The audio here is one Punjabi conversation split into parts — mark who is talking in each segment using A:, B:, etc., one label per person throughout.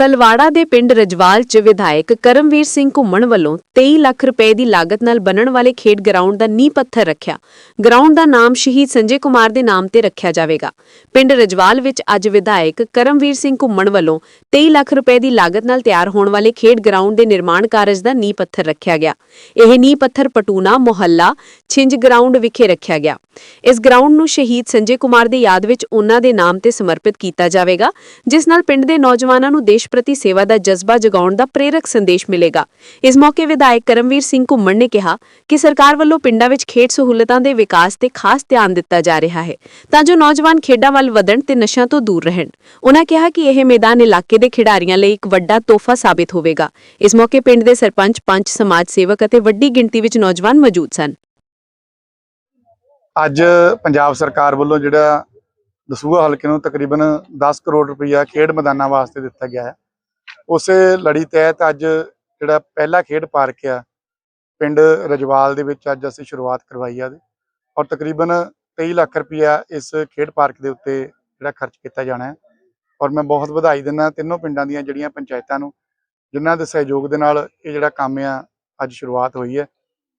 A: ਤਲਵਾੜਾ ਦੇ ਪਿੰਡ ਰਜਵਾਲ 'ਚ ਵਿਧਾਇਕ ਕਰਮਵੀਰ ਸਿੰਘ ਘੁੰਮਣ ਵੱਲੋਂ 23 ਲੱਖ ਰੁਪਏ ਦੀ ਲਾਗਤ ਨਾਲ ਬਣਨ ਵਾਲੇ ਖੇਡ ਗਰਾਊਂਡ ਦਾ ਨੀਂਹ ਪੱਥਰ ਰੱਖਿਆ। ਗਰਾਊਂਡ ਦਾ ਨਾਮ ਸ਼ਹੀਦ ਸੰਜੇ ਕੁਮਾਰ ਦੇ ਨਾਮ ਤੇ ਰੱਖਿਆ ਜਾਵੇਗਾ। ਪਿੰਡ ਰਜਵਾਲ ਵਿੱਚ ਅੱਜ ਵਿਧਾਇਕ ਕਰਮਵੀਰ ਸਿੰਘ ਘੁੰਮਣ ਵੱਲੋਂ 23 ਲੱਖ ਰੁਪਏ ਦੀ ਲਾਗਤ ਨਾਲ ਤਿਆਰ ਹੋਣ ਵਾਲੇ ਖੇਡ ਗਰਾਊਂਡ ਦੇ ਨਿਰਮਾਣ ਕਾਰਜ ਦਾ ਨੀਂਹ ਪੱਥਰ ਰੱਖਿਆ ਗਿਆ। ਇਹ ਨੀਂਹ ਪੱਥਰ ਪਟੂਨਾ, ਮੁਹੱਲਾ ਛਿੰਜ ਗਰਾਊਂਡ ਵਿਖੇ ਰੱਖਿਆ ਗਿਆ। ਇਸ ਗਰਾਊਂਡ ਨੂੰ ਸ਼ਹੀਦ ਸੰਜੇ ਕੁਮਾਰ ਦੀ ਯਾਦ ਵਿੱਚ ਉਹਨਾਂ ਦੇ ਨਾਮ ਤੇ ਸਮਰਪਿਤ ਕੀਤਾ ਜਾਵੇਗਾ, ਜਿਸ ਨਾਲ ਪਿੰਡ ਦੇ ਨੌਜਵਾਨਾਂ ਨੂੰ ਦੇਸ਼ ਪ੍ਰਤੀ ਸੇਵਾ ਦਾ ਜਜ਼ਬਾ ਜਗਾਉਣ ਦਾ ਪ੍ਰੇਰਕ ਸੰਦੇਸ਼ ਮਿਲੇਗਾ। ਇਸ ਮੌਕੇ ਵਿਧਾਇਕ ਕਰਮਵੀਰ ਸਿੰਘ ਘੁੰਮਣ ਨੇ ਕਿਹਾ ਕਿ ਸਰਕਾਰ ਵੱਲੋਂ ਪਿੰਡਾਂ ਵਿੱਚ ਖੇਡ ਸਹੂਲਤਾਂ ਦੇ ਵਿਕਾਸ ਤੇ ਖਾਸ ਧਿਆਨ ਦਿੱਤਾ ਜਾ ਰਿਹਾ ਹੈ, ਤਾਂ ਜੋ ਨੌਜਵਾਨ ਖੇਡਾਂ ਵੱਲ ਵਧਣ ਤੇ ਨਸ਼ਿਆਂ ਤੋਂ ਦੂਰ ਰਹਿਣ। ਉਹਨਾਂ ਕਿਹਾ ਕਿ ਇਹ ਮੈਦਾਨ ਇਲਾਕੇ ਦੇ ਖਿਡਾਰੀਆਂ ਲਈ ਇੱਕ ਵੱਡਾ ਤੋਹਫਾ ਸਾਬਿਤ ਹੋਵੇਗਾ। ਇਸ ਮੌਕੇ ਪਿੰਡ ਦੇ ਸਰਪੰਚ, ਪੰਚ, ਸਮਾਜ ਸੇਵਕ ਅਤੇ ਵੱਡੀ ਗਿਣਤੀ ਵਿੱਚ ਨੌਜਵਾਨ ਮੌਜੂਦ ਸਨ।
B: ਅੱਜ ਪੰਜਾਬ ਸਰਕਾਰ ਵੱਲੋਂ ਜਿਹੜਾ ਦਸੂਹਾ ਹਲਕੇ ਨੂੰ ਤਕਰੀਬਨ 10 ਕਰੋੜ ਰੁਪਈਆ ਖੇਡ ਮੈਦਾਨਾਂ ਵਾਸਤੇ ਦਿੱਤਾ ਗਿਆ ਹੈ। ਉਸੇ ਲੜੀ ਤਹਿਤ ਅੱਜ ਜਿਹੜਾ ਪਹਿਲਾ ਖੇਡ ਪਾਰਕ ਆ, ਪਿੰਡ ਰਜਵਾਲ ਦੇ ਵਿੱਚ ਅੱਜ ਅਸੀਂ ਸ਼ੁਰੂਆਤ ਕਰਵਾਈ ਆ ਔਰ ਤਕਰੀਬਨ 23 ਲੱਖ ਰੁਪਇਆ ਇਸ ਖੇਡ ਪਾਰਕ ਦੇ ਉੱਤੇ ਜਿਹੜਾ ਖਰਚ ਕੀਤਾ ਜਾਣਾ ਹੈ। ਔਰ ਮੈਂ ਬਹੁਤ ਵਧਾਈ ਦਿੰਦਾ ਤਿੰਨੋਂ ਪਿੰਡਾਂ ਦੀਆਂ ਜਿਹੜੀਆਂ ਪੰਚਾਇਤਾਂ ਨੂੰ ਜਿਨ੍ਹਾਂ ਦੇ ਸਹਿਯੋਗ ਦੇ ਨਾਲ ਇਹ ਜਿਹੜਾ ਕੰਮ ਆ ਅੱਜ ਸ਼ੁਰੂਆਤ ਹੋਈ ਹੈ।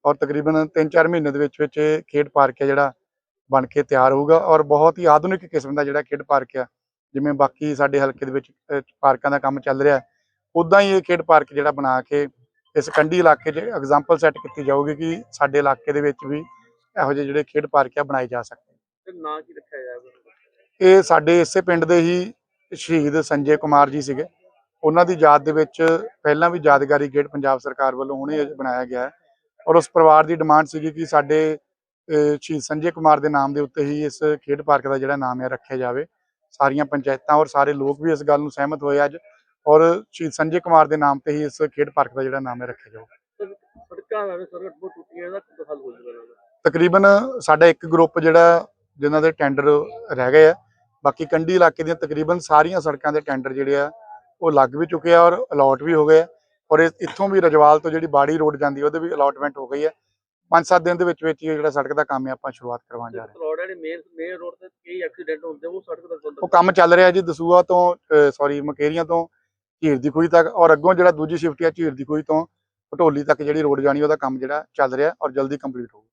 B: ਔਰ ਤਕਰੀਬਨ 3-4 ਮਹੀਨੇ ਦੇ ਵਿੱਚ ਵਿੱਚ ਇਹ ਖੇਡ ਪਾਰਕ ਹੈ ਜਿਹੜਾ ਬਣ ਕੇ ਤਿਆਰ ਹੋਊਗਾ। ਔਰ ਬਹੁਤ ਹੀ ਆਧੁਨਿਕ ਕਿਸਮ ਦਾ ਜਿਹੜਾ ਖੇਡ ਪਾਰਕ ਆ ਜਿਵੇਂ ਬਾਕੀ ਸਾਡੇ ਹਲਕੇ ਦੇ ਵਿੱਚ ਪਾਰਕਾਂ ਦਾ ਕੰਮ ਚੱਲ ਰਿਹਾ। ਉਦਾਂ ਹੀ ਇਹ ਖੇਡ ਪਾਰਕ ਜਿਹੜਾ ਬਣਾ ਕੇ ਇਸ ਕੰਢੀ ਇਲਾਕੇ 'ਚ ਐਗਜ਼ਾਮਪਲ ਸੈੱਟ ਕੀਤੀ ਜਾਊਗੀ ਕਿ ਸਾਡੇ ਇਲਾਕੇ ਦੇ ਵਿੱਚ ਵੀ ਇਹੋ ਜਿਹੇ ਜਿਹੜੇ ਖੇਡ ਪਾਰਕ ਆ ਬਣਾਏ ਜਾ ਸਕਦੇ
C: ਤੇ ਨਾਂ ਕੀ ਰੱਖਿਆ ਜਾਏਗਾ
B: ਇਹ ਸਾਡੇ ਇਸੇ ਪਿੰਡ ਦੇ ਹੀ ਸ਼ਹੀਦ ਸੰਜੇ ਕੁਮਾਰ ਜੀ ਸੀਗੇ। ਉਹਨਾਂ ਦੀ ਯਾਦ ਦੇ ਵਿੱਚ ਪਹਿਲਾਂ ਵੀ ਯਾਦਗਾਰੀ ਗੇਟ ਪੰਜਾਬ ਸਰਕਾਰ ਵੱਲੋਂ ਹੁਣੇ ਬਣਾਇਆ ਗਿਆ ਹੈ ਔਰ ਉਸ ਪਰਿਵਾਰ ਦੀ ਡਿਮਾਂਡ ਸੀਗੀ ਕਿ ਸਾਡੇ ਸ਼ਹੀਦ ਸੰਜੇ ਕੁਮਾਰ ਦੇ ਨਾਮ ਦੇ ਉੱਤੇ ਹੀ ਇਸ ਖੇਡ ਪਾਰਕ ਦਾ ਜਿਹੜਾ ਨਾਮ ਹੈ ਰੱਖਿਆ ਜਾਵੇ। ਸਾਰੀਆਂ ਪੰਚਾਇਤਾਂ ਔਰ ਸਾਰੇ ਲੋਕ ਵੀ ਇਸ ਗੱਲ ਨੂੰ ਸਹਿਮਤ ਹੋਏ ਅੱਜ ਔਰ ਸ਼ਹੀਦ ਸੰਜੇ ਕੁਮਾਰ ਦੇ ਨਾਮ ਤੇ ਹੀ ਇਸ ਖੇਡ ਪਾਰਕ ਦਾ ਜਿਹੜਾ ਨਾਮ ਹੈ ਰੱਖਿਆ ਜਾਊਗਾ। ਤਕਰੀਬਨ ਸਾਡਾ ਇੱਕ ਗਰੁੱਪ ਜਿਹੜਾ ਜਿਨ੍ਹਾਂ ਦੇ ਟੈਂਡਰ ਰਹਿ ਗਏ ਆ ਬਾਕੀ ਕੰਢੀ ਇਲਾਕੇ ਦੀਆਂ ਤਕਰੀਬਨ ਸਾਰੀਆਂ ਸੜਕਾਂ ਦੇ ਟੈਂਡਰ ਜਿਹੜੇ ਆ ਉਹ ਲੱਗ ਵੀ ਚੁੱਕੇ ਆ ਔਰ ਅਲਾਟ ਵੀ ਹੋ ਗਏ ਔਰ ਇੱਥੋਂ ਵੀ ਰਜਵਾਲ ਤੋਂ ਜਿਹੜੀ ਬਾੜੀ ਰੋਡ ਜਾਂਦੀ ਉਹਦੇ ਵੀ ਅਲਾਟਮੈਂਟ ਹੋ ਗਈ ਹੈ 5-7 ਦਿਨ ਦੇ ਵਿੱਚ ਵਿੱਚ ਹੀ ਜਿਹੜਾ ਸੜਕ ਦਾ ਕੰਮ ਹੈ ਆਪਾਂ ਸ਼ੁਰੂਆਤ ਕਰਵਾਉਣ ਜਾ ਰਹੇ
C: ਰੋਡ ਹੈ ਮੇਨ ਮੇਨ ਰੋਡ ਤੇ ਕਈ ਐਕਸੀਡੈਂਟ ਹੁੰਦੇ ਉਹ ਸੜਕ ਦਾ
B: ਹਾਂ ਉਹ ਕੰਮ ਚੱਲ ਰਿਹਾ ਜੀ ਦਸੂਆ ਤੋਂ ਸੌਰੀ ਮਕੇਰੀਆਂ ਤੋਂ ਝੀਰ ਦੀ ਖੂਹੀ ਤੱਕ ਔਰ ਅੱਗੋਂ ਜਿਹੜਾ ਦੂਜੀ ਸ਼ਿਫਟ ਆ ਝੀਰ ਦੀ ਖੂਹੀ ਤੋਂ ਪਟੋਲੀ ਤੱਕ ਜਿਹੜੀ ਰੋਡ ਜਾਣੀ ਉਹਦਾ ਕੰਮ ਜਿਹੜਾ ਚੱਲ ਰਿਹਾ ਔਰ ਜਲਦੀ ਕੰਪਲੀਟ ਹੋਊਗਾ।